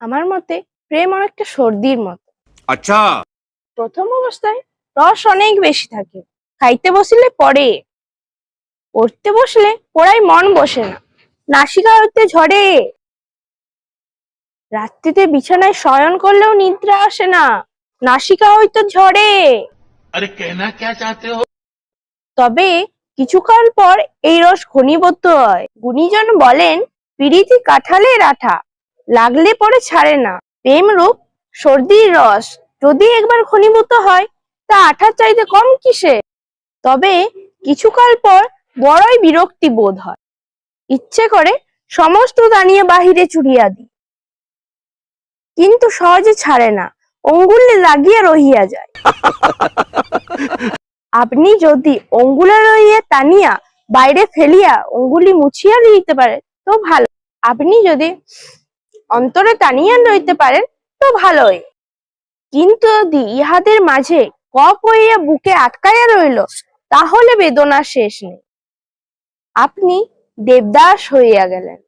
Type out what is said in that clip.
আমার মতে প্রেম অনেকটা সর্দির মতো। আচ্ছা। প্রথম অবস্থায় রস অনেক বেশি থাকে। খাইতে বসলে পরে পড়তে বসলে পড়ায় মন বসে না। নাসিকা হতে ঝরে। রাত্রিতে বিছানায় শয়ন করলেও নিদ্রা আসে না। নাসিকা হয়তো ঝরে। তবে কিছুকাল পর এই রস ঘনীভূত হয়। গুণীজন বলেন পিড়িতি কাঁঠালের আঠা। লাগলে পরে ছাড়ে না। প্রেম রূপ সর্দির রস, যদি একবার ঘনীভূত হয়, তা আঠার চাইতে কম কিসে? তবে কিছুকাল পর বড়ই বিরক্তি বোধ হয়। ইচ্ছে করে সমস্ত দাঁড়িয়ে বাহিরে চুরিয়া দিই কিন্তু সহজে ছাড়ে না, অঙ্গুলে লাগিয়া রহিয়া যায়। আপনি যদি অঙ্গুলে রইয়া টানিয়া বাইরে ফেলিয়া অঙ্গুলি মুছিয়া দিতে পারে তো ভালো। আপনি যদি অন্তরে টানিয়া লইতে পারেন তো ভালোই। কিন্তু যদি ইহাদের মাঝে কপ হইয়া বুকে আটকাইয়া রইল, তাহলে বেদনা শেষ নেই। আপনি দেবদাস হইয়া গেলেন।